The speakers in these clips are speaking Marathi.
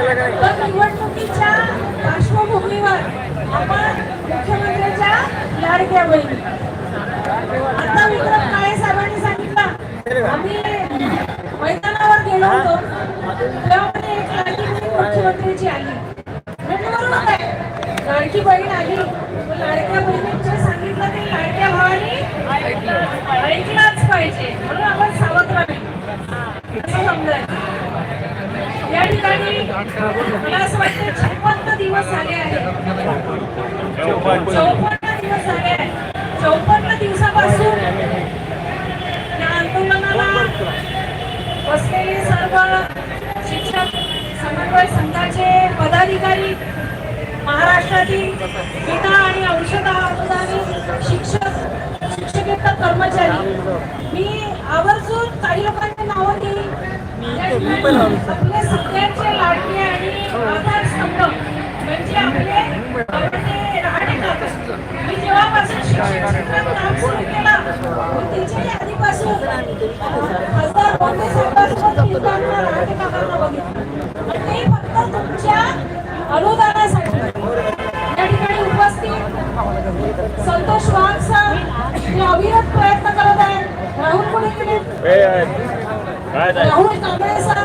तर निवडणुकीच्या पार्श्वभूमीवर आपण मुख्यमंत्र्यांच्या लाडक्या बहिणी. आता विक्रम काळे साहेबांनी सांगितलं आम्ही मैदानावर गेलो होतो तेव्हा एक लाडकी बहीण मुख्यमंत्र्यांची आली. म्हटलं बरोबर आहे लाडकी बहीण आली. लाडक्या बहिणींचे सांगितलं ते लाडक्या भावानी ऐकलाच पाहिजे. म्हणून आपण सावध राहावे असं समजायचं. या ठिकाणी मला असं वाटतं छप्पन्न दिवस झाले आहेत. चौपन्न दिवस झाले आहेत. चौपन्न दिवसापासून या आंदोलनाला बसलेले सर्व शिक्षक समन्वय संघाचे पदाधिकारी महाराष्ट्रातील पिता आणि औषध अनुदानी शिक्षक शिक्षकेतर कर्मचारी मी आवर्जून काही लोकांची नावं दिली आपले आधारस्तंभ म्हणजे आपले आवडते राहणेकर मी जेव्हापासून शिक्षण क्षेत्रात काम सुरू केलं त्याच्या आधीपासून खासदार बोंडे साहेबांसोबत फिरताना राहणेकरांना बघितलं पण ते फक्त तुमच्या अनुदानासाठी या ठिकाणी उपस्थित संतोष वाघ सर हे अविरत प्रयत्न करत आहेत राहुल राहुल कांबळे सर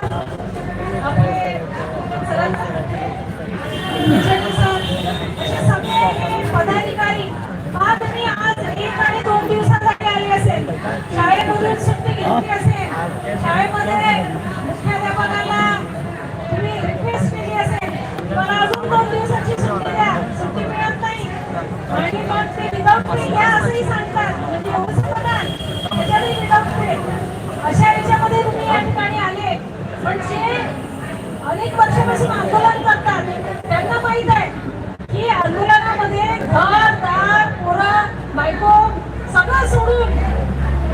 म्हणजे अनेक वर्षापासून आंदोलन करतात. त्यांना माहीत आहे की आंदोलनामध्ये घर दार पोरं बायको सगळं सोडून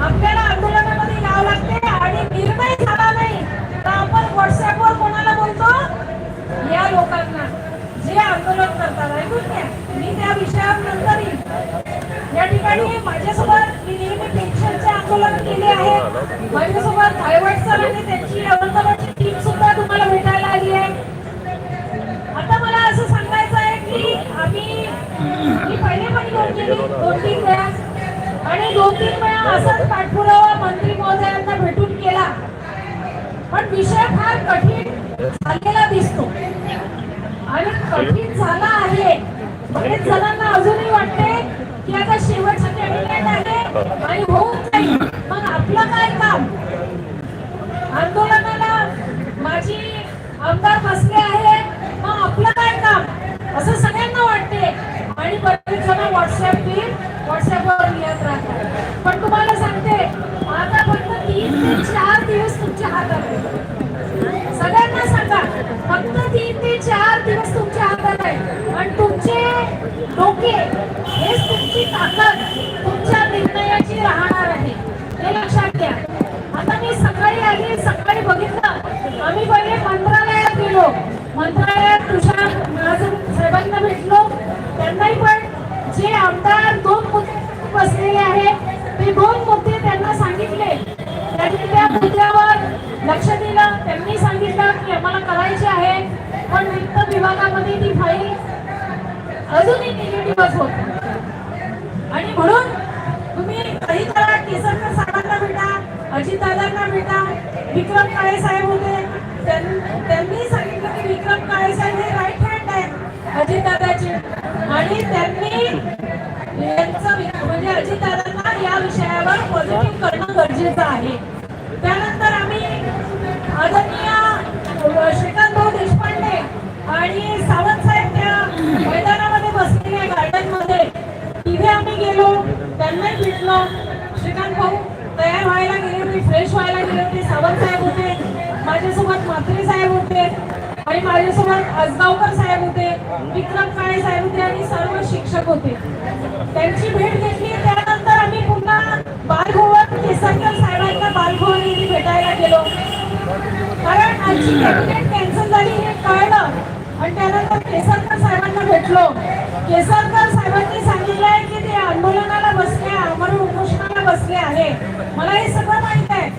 आपल्याला आंदोलनामध्ये यावं लागते आणि निर्णय झाला नाही तर आपण व्हॉट्सअपवर कोणाला बोलतो? या लोकांना. जे आंदोलन करतात. ऐकून घ्या. मी त्या विषयावर नंतर येईल या ठिकाणी माझ्यासोबत मी नेहमी पेन्शनचे आंदोलन केले आहे. माझ्यासोबत थायरॉइड सर आणि त्यांची औरंगाबादची दोन तीन वेळा आणि दोन. तीन वेळा असाच पाठपुरावा मंत्री महोदयांना भेटून केला. पण विषय फार कठीण झालेला दिसतो. आणि कठीण झाला आहे. बरेच जणांना अजूनही वाटते की आता शेवटचं कॅबिनेट आहे आणि होऊन जाईल मग आपलं काय काम आंदोलनाला माझी आमदार बसले आहे मग आपलं काय काम असं सगळ्यांना वाटते आणि बरेच जण व्हॉट्सअप बिल व्हॉट्सअपवर अजूनही निगेटिव्हच होत. आणि म्हणून तुम्ही काही करा केसरकर साहेबांना भेटा अजितदादांना भेटा विक्रम काळे साहेब होते. त्यां- त्यांनी सांगितलं की विक्रम काळे साहेब हे राईट हँड आहे अजितदादाचे. आणि त्यांनी यांचं वि- म्हणजे अजितदादांना या विषयावर पॉझिटिव्ह करणं गरजेचं आहे. त्यानंतर आम्ही आदरणीय श्रीकांत भाऊ देशपांडे आणि सावंत साहेब त्या मैदानामध्ये बसलेले मध्ये तिथे आम्ही गेलो त्यांनाही भेटलो. श्रीकांत भाऊ तयार व्हायला गेले होते फ्रेश व्हायला गेले होते. सावंत साहेब होते माझ्यासोबत मात्री साहेब होते आणि माझ्यासोबत आजगावकर साहेब होते विक्रम काळे साहेब होते आणि सर्व शिक्षक होते. त्यांची भेट घेतली. त्यानंतर आम्ही पुन्हा बालभवन केसरकर साहेबांना बालभवन भेटायला गेलो. कारण आजची कॅन्सल झाली. हे आणि त्यानंतर केसरकर साहेबांना भेटलो. केसरकर साहेबांनी सांगितलंय की ते आंदोलनाला बसले आमरण उपोषणाला बसले आहे. मला हे सगळं माहीत आहे.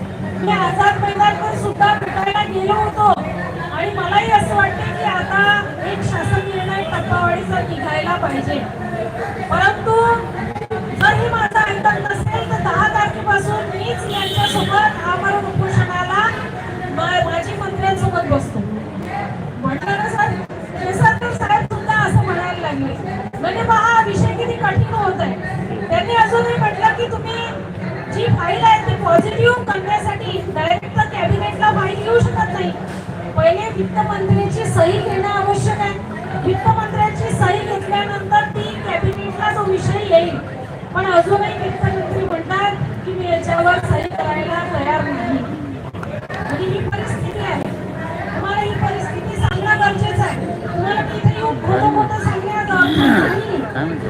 मी आझाद मैदानवर सुद्धा भेटायला गेलो होतो. आणि मलाही असं वाटतं की आता एक शासन निर्णय टप्पावाडीचा निघायला पाहिजे. परंतु असं मी म्हटलं की तुम्ही जी फाईल आहे ती पॉझिटिव्ह करण्यासाठी डायरेक्ट कॅबिनेटला फाईल घेऊ शकत नाही. पहिले वित्तमंत्र्यांची सही घेणं आवश्यक आहे. वित्तमंत्र्यांची सही घेतल्यानंतर ती कॅबिनेटला जो विषय येईल. पण अजूनही वित्तमंत्री म्हणतात की मी याच्यावर सही करायला तयार नाही आणि ही परिस्थिती आहे तुम्हाला ही परिस्थिती सांगणं गरजेचं आहे तुम्हाला मी इथे येऊन खोटं खोटं सांगण्यात अर्थ नाही.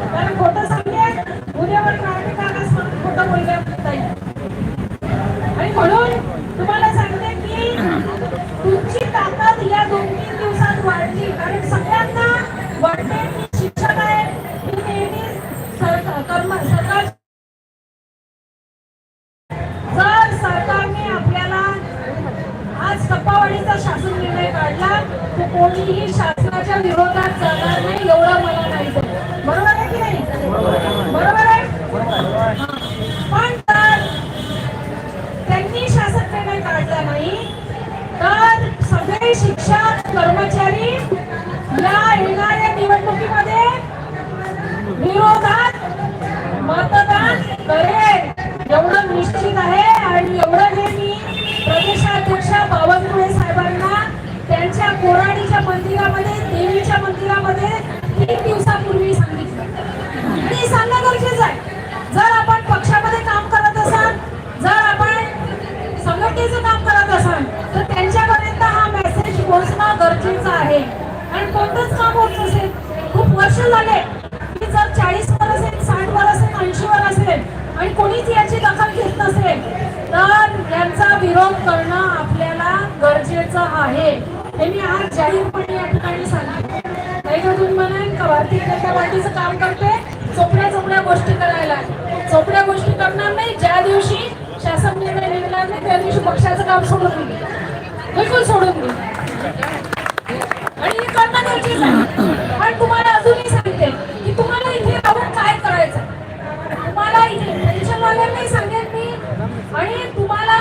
कारण खोटं सांगण्यात उद्यावर ट्रॅफिक आल्यास मला खोटं बोलण्यात जाईल आणि म्हणून तुम्हाला सांगते की तुमची ताकद या दोन तीन दिवसात वाढली कारण सगळ्यांना वाटते की शिक्षक आहे मी नेहमी सरकार कर्म सरकार जर सरकारने आपल्याला आज कप्पावाडीचा शासन निर्णय काढला तर कोणीही शासनाच्या विरोधात जाणार नाही एवढं मला नाही बरोबर आहे की नाही? बरोबर आहे. पण तर त्यांनी शासन निर्णय काढला नाही. तर सगळे शिक्षक कर्मचारी या येणाऱ्या निवडणुकीमध्ये विरोधात संघटनेचं काम करत असाल तर त्यांच्यापर्यंत हा मेसेज पोहोचणं गरजेचं आहे. आणि कोणतंच काम होत नसेल खूप वर्ष झाले की जर चाळीस वर असेल साठ वर असेल ऐंशी वर असेल आणि कोणीच याची दखल घेत नसेल तर यांचा विरोध करणं आपल्याला गरजेचं आहे. हे मी आज जाहीरपणे या ठिकाणी सांगितलं काही तुम्ही म्हणाल का? भारतीय जनता पार्टीचं काम करते चोपड्या चोपड्या गोष्टी करायला. चोपड्या गोष्टी करणार नाही ज्या दिवशी शासन निर्णय निघणार नाही त्या दिवशी पक्षाचं काम सोडून दिले. बिलकुल सोडून दिले. आणि हे करणं गरजेचं आहे पण तुम्हाला अजूनही सांगते की तुम्हाला इथे राहून काय करायचं? तुम्हाला इथे पेन्शनवाल्यांनाही सांगेन मी. आणि तुम्हाला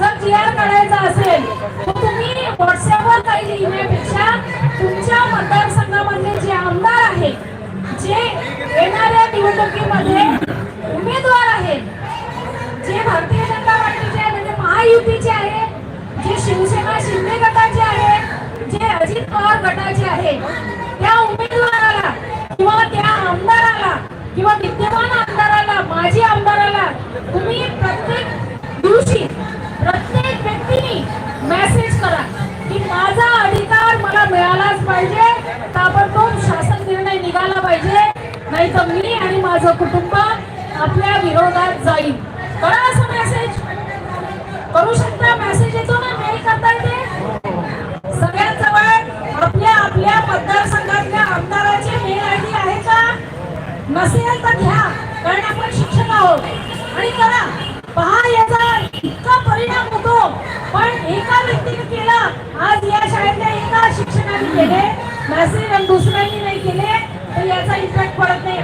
जर जी आर काढायचा असेल तर तुम्ही व्हॉट्सअपवर काही लिहिण्यापेक्षा तुमच्या मतदारसंघामधले जे आमदार आहेत जे येणाऱ्या निवडणुकीमध्ये उमेदवार आहेत गटाचे आहे. त्या उमेदवाराला किंवा त्या आमदाराला किंवा विद्यमान आमदाराला माजी आमदाराला तुम्ही प्रत्येक दिवशी प्रत्येक व्यक्तीने मेसेज करा की माझा अधिकार मला मिळालाच पाहिजे. ताबडतोब शासन निर्णय निघाला पाहिजे. नाही तर मी आणि माझं कुटुंब आपल्या विरोधात जाईल. करा असं मेसेज करू शकता मेसेज नसेल तर घ्या. कारण आपण शिक्षक आहोत. आणि करा. पहा याचा इतका परिणाम होतो. पण एका व्यक्तीने केला. आज या शाळेतल्या एका शिक्षकाने केले. मेसेज आणि दुसऱ्यांनी नाही केले. तर याचा इफेक्ट पडत नाही.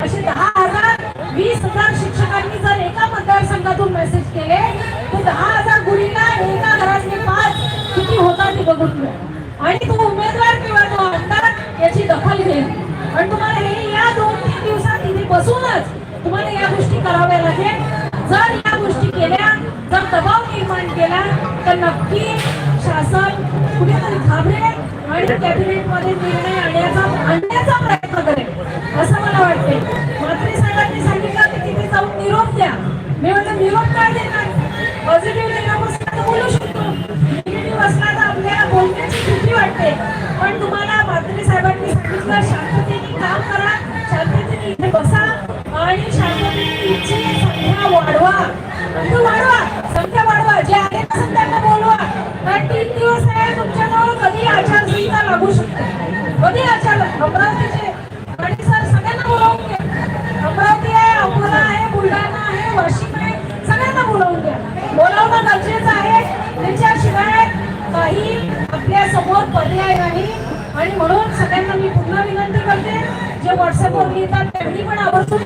गोष्टी केल्या. जर दबाव निर्माण केला तर नक्की शासन कुठेतरी घाबरेल आणि कॅबिनेटमध्ये निर्णय आणण्याचा आणण्याचा प्रयत्न करेल असं मला वाटते मात्र साहेबांनी सांगितलं की तिथे जाऊन निरोप द्या. मी म्हटलं निरोप काय देणार? पॉझिटिव्ह निरोप असला तर बोलू शकतो. निगेटिव्ह असला तर आपल्याला बोलण्याची भीती वाटते. पण तुम्हाला मात्रे साहेबांनी सांगितलं अमरावतीचे. आणि सर सगळ्यांना बोलावून घ्या. अमरावती आहे अकोला आहे बुलढाणा आहे वाशिम आहे. सगळ्यांना बोलावून घ्या. बोलावणं गरजेचं आहे. त्याच्याशिवाय काही आपल्यासमोर आणि म्हणून सगळ्यांना मी पुन्हा विनंती करते. जे व्हॉट्सअपवर लिहितात त्यांनी पण आवर्जून